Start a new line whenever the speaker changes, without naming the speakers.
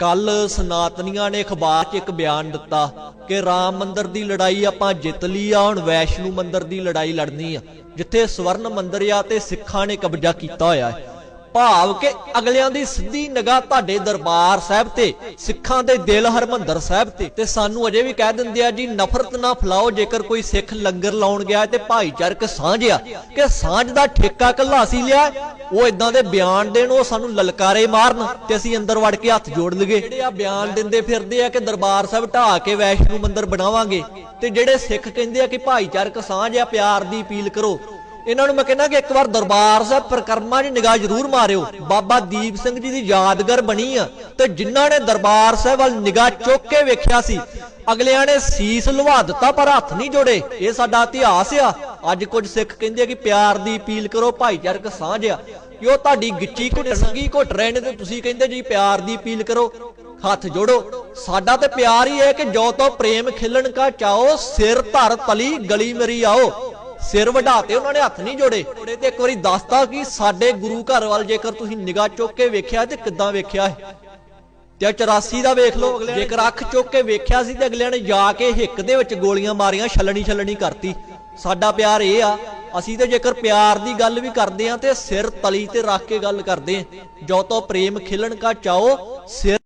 ਕੱਲ ਸਨਾਤਨੀਆਂ ਨੇ ਅਖਬਾਰ 'ਚ ਇੱਕ ਬਿਆਨ ਦਿੱਤਾ ਕਿ ਰਾਮ ਮੰਦਿਰ ਦੀ ਲੜਾਈ ਆਪਾਂ ਜਿੱਤ ਲਈ ਆ, ਹੁਣ ਵੈਸ਼ਨੂ ਮੰਦਿਰ ਦੀ ਲੜਾਈ ਲੜਨੀ ਆ, ਜਿੱਥੇ ਸਵਰਨ ਮੰਦਰ ਆ ਤੇ ਸਿੱਖਾਂ ਨੇ ਕਬਜ਼ਾ ਕੀਤਾ ਹੋਇਆ ਹੈ। ਭਾਵ ਕਿ ਅਗਲਿਆਂ ਦੀ ਸਿੱਧੀ ਨਿਗਾਹ ਤੁਹਾਡੇ ਦਰਬਾਰ ਸਾਹਿਬ ਤੇ, ਸਿੱਖਾਂ ਦੇ ਦਿਲ ਹਰਮੰਦਰ ਸਾਹਿਬ ਤੇ। ਤੇ ਸਾਨੂੰ ਅਜੇ ਵੀ ਕਹਿ ਦਿੰਦੇ ਆ, ਜੀ, ਨਫ਼ਰਤ ਨਾ ਫਲਾਓ, ਜੇਕਰ ਕੋਈ ਸਿੱਖ ਲੰਗਰ ਲਾਉਣ ਗਿਆ ਤੇ ਭਾਈਚਾਰਕ ਸਾਂਝ ਆ, ਕਿ ਸਾਂਝ ਦਾ ਠੇਕਾ ਕੱਲਾ ਅਸੀਂ ਲਿਆ ਉਹ ਇਦਾਂ ਦੇ ਬਿਆਨ ਦੇਣ, ਉਹ ਸਾਨੂੰ ਲਲਕਾਰੇ ਮਾਰਨ ਤੇ ਅਸੀਂ ਅੰਦਰ ਵੜ ਕੇ ਹੱਥ ਜੋੜ ਲਈਏ। ਜਿਹੜੇ ਆ ਬਿਆਨ ਦਿੰਦੇ ਫਿਰਦੇ ਆ ਕਿ ਦਰਬਾਰ ਸਾਹਿਬ ਢਾਹ ਕੇ ਵੈਸ਼ਨੂ ਮੰਦਿਰ ਬਣਾਵਾਂਗੇ ਤੇ ਜਿਹੜੇ ਸਿੱਖ ਕਹਿੰਦੇ ਆ ਕਿ ਭਾਈਚਾਰਕ ਸਾਂਝ ਆ, ਪਿਆਰ ਦੀ ਅਪੀਲ ਕਰੋ। ਇਹਨਾਂ ਨੂੰ ਮੈਂ ਕਹਿੰਦਾ ਕਿ ਇੱਕ ਵਾਰ ਦਰਬਾਰ ਸਾਹਿਬ ਪ੍ਰਕਰਮਾਂ ਦੀ ਨਿਗਾਹ ਜ਼ਰੂਰ ਮਾਰਿਓ। ਬਾਬਾ ਦੀਪ ਸਿੰਘ ਜੀ ਦੀ ਯਾਦਗਾਰ ਬਣੀ ਆ ਤੇ ਜਿਨ੍ਹਾਂ ਨੇ ਦਰਬਾਰ ਸਾਹਿਬ ਵੱਲ ਨਿਗਾਹ ਚੁੱਕ ਕੇ ਵੇਖਿਆ ਸੀ, ਅਗਲਿਆਂ ਨੇ ਸੀਸ ਲਵਾ ਦਿੱਤਾ ਪਰ ਹੱਥ ਨਹੀਂ ਜੋੜੇ। ਇਹ ਸਾਡਾ ਇਤਿਹਾਸ ਆ। ਅੱਜ ਕੁਝ ਸਿੱਖ ਕਹਿੰਦੇ ਆ ਕਿ ਪਿਆਰ ਦੀ ਅਪੀਲ ਕਰੋ, ਭਾਈਚਾਰਕ ਸਾਂਝ ਆ। ਕਿ ਉਹ ਤੁਹਾਡੀ ਗਿੱਚੀ ਘੁੱਟ ਘੁੱਟ ਰਹੇ ਨੇ ਤੇ ਤੁਸੀਂ ਕਹਿੰਦੇ ਜੀ ਪਿਆਰ ਦੀ ਅਪੀਲ ਕਰੋ, ਹੱਥ ਜੋੜੋ। ਸਾਡਾ ਤੇ ਪਿਆਰ ਹੀ ਹੈ ਕਿ ਜੋ ਤੋਂ ਪ੍ਰੇਮ ਖਿਲਣ ਕਾ ਚਾਓ ਸਿਰ ਧਰ ਤਲੀ ਗਲੀ ਮੇਰੀ ਆਓ। ਸਿਰ ਵਢਾਤੇ ਉਹਨਾਂ ਨੇ ਹੱਥ ਨਹੀਂ ਜੋੜੇ। ਤੇ ਇੱਕ ਵਾਰੀ ਦੱਸਤਾ ਕਿ ਸਾਡੇ ਗੁਰੂ ਘਰ ਵੱਲ ਜੇਕਰ ਤੁਸੀਂ ਨਿਗਾਹ ਚੁੱਕ ਕੇ ਵੇਖਿਆ ਤੇ ਕਿੱਦਾਂ ਵੇਖਿਆ ਹੈ ਤੇ ਆਹ 84 ਦਾ ਵੇਖ ਲਓ, ਜੇਕਰ ਅੱਖ ਚੁੱਕ ਕੇ ਵੇਖਿਆ ਸੀ ਤੇ ਅਗਲਿਆਂ ਨੇ ਜਾ ਕੇ ਹਿੱਕ ਦੇ ਵਿੱਚ ਗੋਲੀਆਂ ਮਾਰੀਆਂ ਛਲਣੀ ਛਲਣੀ ਕਰਤੀ। ਸਾਡਾ ਪਿਆਰ ਇਹ ਆ, ਅਸੀਂ ਤੇ ਜੇਕਰ ਪਿਆਰ ਦੀ ਗੱਲ ਵੀ ਕਰਦੇ ਆ ਤੇ ਸਿਰ ਤਲੀ ਤੇ ਰੱਖ ਕੇ ਗੱਲ ਕਰਦੇ ਆ ਜੋ ਤੋ ਪ੍ਰੇਮ ਖਿਲਣ ਕਾ ਚਾਓ ਸਿਰ